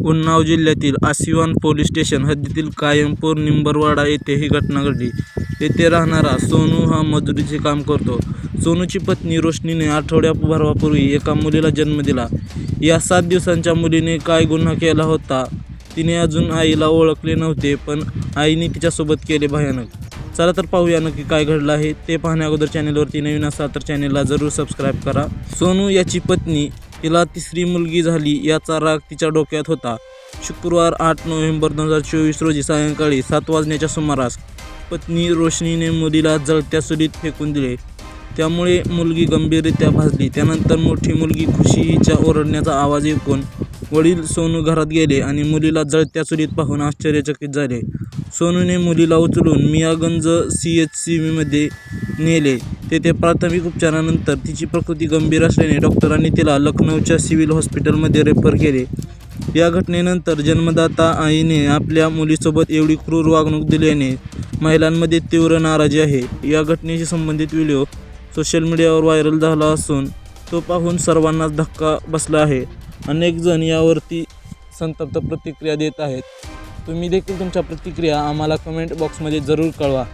उन्नाव जिल्ह्यातील आसिवान police station हद्दीतील कायमपूर निंबरवाडा येथे ही घटना घडली. येथे राहणारा सोनू हा मजुरीचे काम करतो. सोनूची पत्नी रोशनीने आठवड्याभरापूर्वी एका मुलीला जन्म दिला. या सात दिवसांच्या मुलीने काय गुन्हा केला होता तिने अजून आईला ओळखले नव्हते पण आईने तिच्यासोबत केले भयानक. चला तर पाहूया नक्की काय घडलं आहे. ते पाहण्या अगोदर चॅनेलवरती नवीन असाल तर चॅनेलला जरूर सबस्क्राईब करा. सोनू याची पत्नी तिला तिसरी मुलगी झाली याचा राग तिच्या डोक्यात होता. शुक्रवार आठ नोव्हेंबर दोन हजार चोवीस रोजी सायंकाळी सात वाजण्याच्या सुमारास पत्नी रोशनीने मुलीला जळत्या सुरीत फेकून दिले. त्यामुळे मुलगी गंभीररित्या भाजली. त्यानंतर मोठी मुलगी खुशी हिच्या ओरडण्याचा आवाज ऐकून वडील सोनू घरात गेले आणि मुलीला जळत्या चुलीत पाहून आश्चर्यचकित झाले. सोनूने मुलीला उचलून मियागंज सी एच सी मध्ये नेले. तेथे प्राथमिक उपचारानंतर तिची प्रकृती गंभीर असल्याने डॉक्टरांनी तिला लखनौच्या सिव्हिल हॉस्पिटलमध्ये रेफर केले. या घटनेनंतर जन्मदाता आईने आपल्या मुलीसोबत एवढी क्रूर वागणूक दिल्याने महिलांमध्ये तीव्र नाराजी आहे. या घटनेशी संबंधित व्हिडिओ सोशल मीडियावर व्हायरल झाला असून तो पाहून सर्वांनाच धक्का बसला आहे. अनेक जण यावरती संतप्त प्रतिक्रिया देत आहेत. तुम्ही देखील तुमच्या प्रतिक्रिया आम्हाला कमेंट बॉक्समध्ये जरूर कळवा.